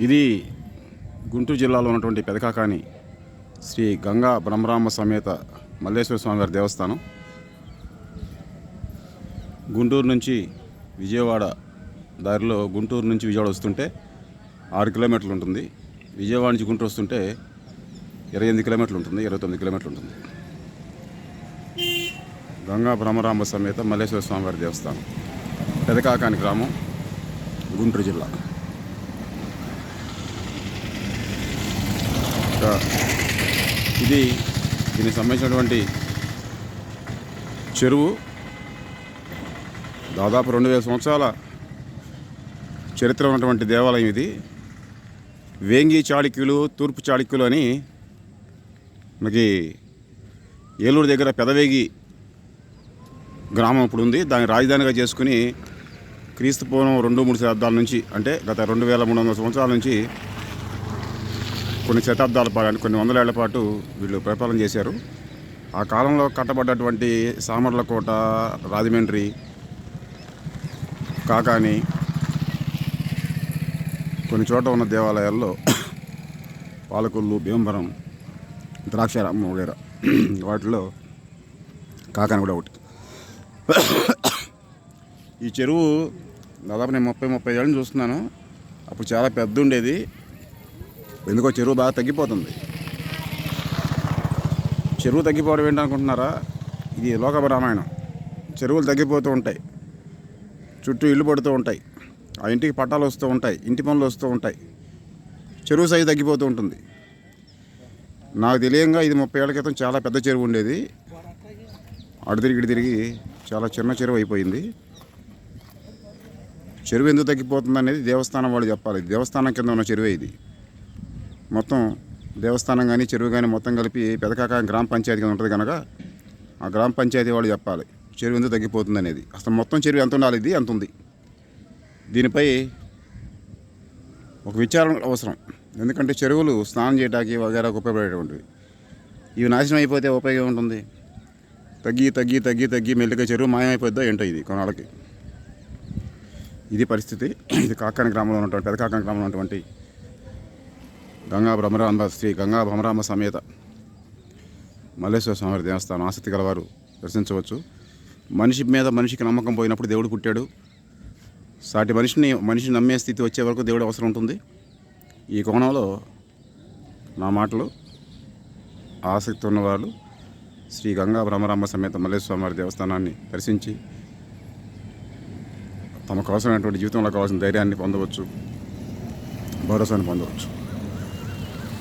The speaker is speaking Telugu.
ఇది గుంటూరు జిల్లాలో ఉన్నటువంటి పెదకాకాని శ్రీ గంగా బ్రహ్మరామ సమేత మల్లేశ్వర స్వామివారి దేవస్థానం. గుంటూరు నుంచి విజయవాడ దారిలో గుంటూరు నుంచి విజయవాడ వస్తుంటే ఆరు కిలోమీటర్లు ఉంటుంది. విజయవాడ నుంచి గుంటూరు వస్తుంటే ఇరవై ఎనిమిది కిలోమీటర్లు ఉంటుంది ఇరవై తొమ్మిది కిలోమీటర్లు ఉంటుంది. గంగా బ్రహ్మరామ సమేత మల్లేశ్వర స్వామివారి దేవస్థానం. పెదకాకాని గ్రామం గుంటూరు జిల్లా. ఇది దీనికి సంబంధించినటువంటి చెరువు. దాదాపు రెండు వేల సంవత్సరాల చరిత్ర ఉన్నటువంటి దేవాలయం ఇది. వేంగి చాళుక్యులు తూర్పు చాళుక్యులు అని మనకి ఏలూరు దగ్గర పెదవేగి గ్రామం ఇప్పుడు ఉంది. దాన్ని రాజధానిగా చేసుకుని క్రీస్తు పూర్వం రెండు మూడు శతాబ్దాల నుంచి అంటే గత రెండు వేల మూడు వందల సంవత్సరాల నుంచి కొన్ని శతాబ్దాల పాటు కొన్ని వందలేళ్ళ పాటు వీళ్ళు పరిపాలన చేశారు. ఆ కాలంలో కట్టబడ్డటువంటి సామర్లకోట రాజమండ్రి కాకాని కొన్ని చోట్ల ఉన్న దేవాలయాల్లో పాలకొల్లు భీమవరం ద్రాక్షారామం వగేరా వాటిలో కాకాని కూడా ఒకటి. ఈ చెరువు దాదాపు నేను ముప్పై ముప్పై ఏళ్ళని చూస్తున్నాను. అప్పుడు చాలా పెద్ద ఉండేది ఎందుకో చెరువు బాగా తగ్గిపోతుంది. చెరువు తగ్గిపోవడం ఏంటనుకుంటున్నారా? ఇది లోక రామాయణం. చెరువులు తగ్గిపోతూ ఉంటాయి. చుట్టూ ఇల్లు పడుతూ ఉంటాయి. ఆ ఇంటికి పట్టాలు వస్తూ ఉంటాయి. ఇంటి పనులు వస్తూ ఉంటాయి. చెరువు సైజు తగ్గిపోతూ ఉంటుంది. నాకు తెలియంగా ఇది ముప్పై ఏళ్ళ క్రితం చాలా పెద్ద చెరువు ఉండేది. అటు తిరిగి ఇటు తిరిగి చాలా చిన్న చెరువు అయిపోయింది. చెరువు ఎందుకు తగ్గిపోతుంది అనేది దేవస్థానం వాళ్ళు చెప్పాలి. దేవస్థానం కింద ఉన్న చెరువే ఇది. మొత్తం దేవస్థానం కానీ చెరువు కానీ మొత్తం కలిపి పెదకాక గ్రామ పంచాయతీ కింద ఉంటుంది కనుక ఆ గ్రామ పంచాయతీ వాళ్ళు చెప్పాలి చెరువు ఎందుకు తగ్గిపోతుంది అనేది. అసలు మొత్తం చెరువు ఎంత ఉండాలి ఇది ఎంత ఉంది? దీనిపై ఒక విచారణ అవసరం. ఎందుకంటే చెరువులు స్నానం చేయడానికి వగేరాకు ఉపయోగపడేటువంటివి. ఇవి నాశనం అయిపోతే ఉపయోగం ఉంటుంది. తగ్గి తగ్గి తగ్గి తగ్గి మెల్లిగా చెరువు మాయమైపోద్దా ఏంటో ఇది కొనాలకి ఇది పరిస్థితి. ఇది కాకాని గ్రామంలో ఉన్నటువంటి పెద్ద కాకాని గ్రామంలో ఉన్నటువంటి గంగా భ్రమరాంబ శ్రీ గంగా భ్రమరాంబ సమేత మల్లేశ్వర స్వామి దేవస్థానం ఆసక్తి గలవారు దర్శించవచ్చు. మనిషి మీద మనిషికి నమ్మకం పోయినప్పుడు దేవుడు పుట్టాడు. సాటి మనిషిని మనిషి నమ్మే స్థితి వచ్చే వరకు దేవుడు అవసరం ఉంటుంది. ఈ కోణంలో నా మాటలు ఆసక్తి ఉన్నవాళ్ళు శ్రీ గంగా భ్రమరాంబ సమేత మల్లేశ్వర స్వామివారి దేవస్థానాన్ని దర్శించి తమకు అవసరమైనటువంటి జీవితంలో కావాల్సిన ధైర్యాన్ని పొందవచ్చు భరోసాన్ని పొందవచ్చు.